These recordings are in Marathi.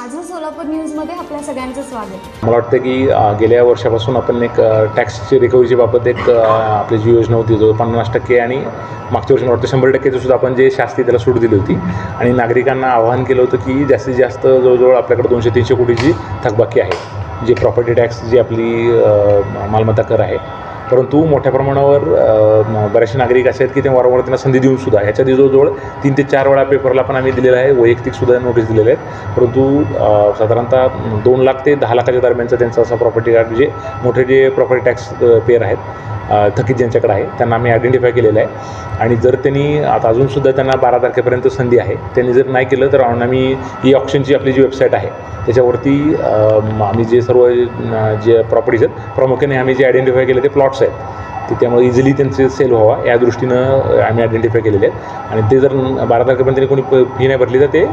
माझं सोलापूर न्यूजमध्ये आपल्या सगळ्यांचं स्वागत. मला वाटतं की गेल्या वर्षापासून आपण एक टॅक्सची रिकव्हरीची बाबत एक आपली जी योजना होती जो पन्नास टक्के आणि मागच्या वर्षी मला वाटतं शंभर टक्केचं सुद्धा आपण जे शास्ती त्याला सूट दिली होती आणि नागरिकांना आवाहन केलं होतं की जास्तीत जास्त जवळजवळ आपल्याकडे दोनशे तीनशे कोटीची थकबाकी आहे. जे प्रॉपर्टी टॅक्स जी आपली मालमत्ता कर आहे. परंतु मोठ्या प्रमाणावर बरेचसे नागरिक असे आहेत की ते वारंवार त्यांना संधी देऊन सुद्धा ह्याच्या जवळजवळ तीन ते चार वेळा पेपरला पण आम्ही दिलेला आहे वैयक्तिक सुद्धा नोटीस दिलेले आहेत. परंतु साधारणतः दोन लाख ते दहा लाखाच्या दरम्यानचा त्यांचा असा प्रॉपर्टी कार्ड जे मोठे जे प्रॉपर्टी टॅक्स पेअर आहेत थकीत ज्यांच्याकडे आहे त्यांना आम्ही आयडेंटिफाय केलेलं आहे. आणि जर त्यांनी आता अजूनसुद्धा त्यांना बारा तारखेपर्यंत संधी आहे त्यांनी जर नाही केलं तर आम्ही ई ऑप्शनची आपली जी वेबसाईट आहे त्याच्यावरती आम्ही जे सर्व जे प्रॉपर्टीज आहेत प्रामुख्याने आम्ही जे आयडेंटिफाय केले ते प्लॉट्स आहेत. ते त्यामुळे इझिली त्यांचे सेल व्हावा या दृष्टीनं आम्ही आयडेंटिफाय केलेले आहेत आणि ते जर बारा तारखेपर्यंत त्यांनी कोणी फी नाही भरली तर ते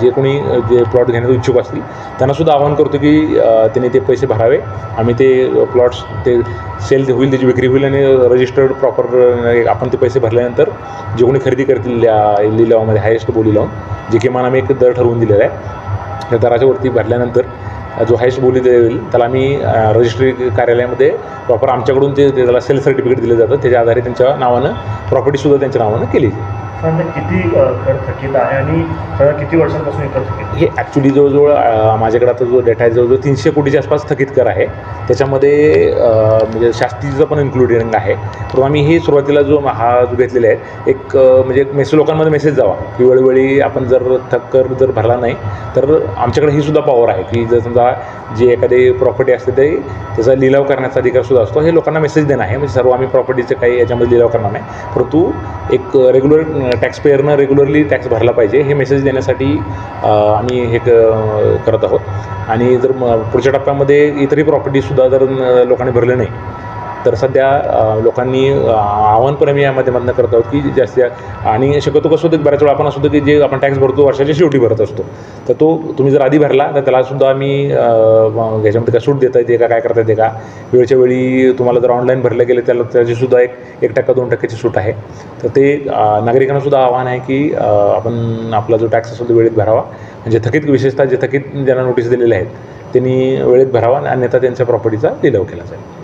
जे कोणी जे प्लॉट घेण्याचं इच्छुक असतील त्यांनासुद्धा आवाहन करतो की त्यांनी ते पैसे भरावे आम्ही ते प्लॉट्स ते सेल होईल त्याची विक्री होईल आणि रजिस्टर्ड प्रॉपर आपण ते पैसे भरल्यानंतर जे कोणी खरेदी करतील लिलावामध्ये हायेस्ट बोली लावून जे किमान आम्ही एक दर ठरवून दिलेला आहे त्या दराच्या वरती भरल्यानंतर जो हायस्ट बोली देईल त्याला आम्ही रजिस्ट्री कार्यालयामध्ये प्रॉपर आमच्याकडून ते त्याला सेल सर्टिफिकेट दिलं जातं. त्याच्या आधारे त्यांच्या नावानं प्रॉपर्टीसुद्धा त्यांच्या नावानं केली जाईल किती कर थकीत आहे आणि किती वर्षांपासून हे कर थकीत हे ॲक्च्युली जवळजवळ माझ्याकडे आता जो डेटा आहे जवळजवळ तीनशे कोटीच्या आसपास थकीत कर आहे. त्याच्यामध्ये म्हणजे शास्तीचं पण इन्क्लुडिंग आहे. परंतु आम्ही हे सुरुवातीला जो हा जो घेतलेला आहे एक म्हणजे मेसेज लोकांमध्ये मेसेज जावा की वेळोवेळी आपण जर थक कर जर भरला नाही तर आमच्याकडे ही सुद्धा पॉवर आहे की जर समजा जे एखादी प्रॉपर्टी असते ते त्याचा लिलाव करण्याचा अधिकार सुद्धा असतो. हे लोकांना मेसेज देणं आहे. म्हणजे सर्व आम्ही प्रॉपर्टीचे काही याच्यामध्ये लिलाव करणार नाही. परंतु एक रेग्युलर टॅक्सपेयरनं रेग्युलरली टॅक्स भरला पाहिजे हे मेसेज देण्यासाठी आम्ही हे क- करत आहोत. आणि जर पुढच्या टप्प्यामध्ये इतरही प्रॉपर्टीसुद्धा जर लोकांनी भरले नाही तर सध्या लोकांनी आव्हान पण आम्ही या माध्यमातून करत आहोत की जास्तीत आणि शक्यतो कसं होतं बऱ्याच वेळा आपण असं होतं की जे आपण टॅक्स भरतो वर्षाच्या शेवटी भरत असतो. तर तो तुम्ही जर आधी भरला तर त्यालासुद्धा आम्ही ह्याच्यामध्ये काय सूट देता येते का काय करता येते का? वेळच्या वेळी तुम्हाला जर ऑनलाईन भरलं गेलं त्याला त्याची सुद्धा एक एक टक्का दोन टक्क्याची सूट आहे. तर ते नागरिकांनासुद्धा आव्हान आहे की आपण आपला जो टॅक्स असेल तो वेळेत भरावा. म्हणजे थकीत विशेषतः जे थकीत ज्यांना नोटीस दिलेले आहेत त्यांनी वेळेत भरावा आणि अन्यथा त्यांच्या प्रॉपर्टीचा लिलाव केला जाईल.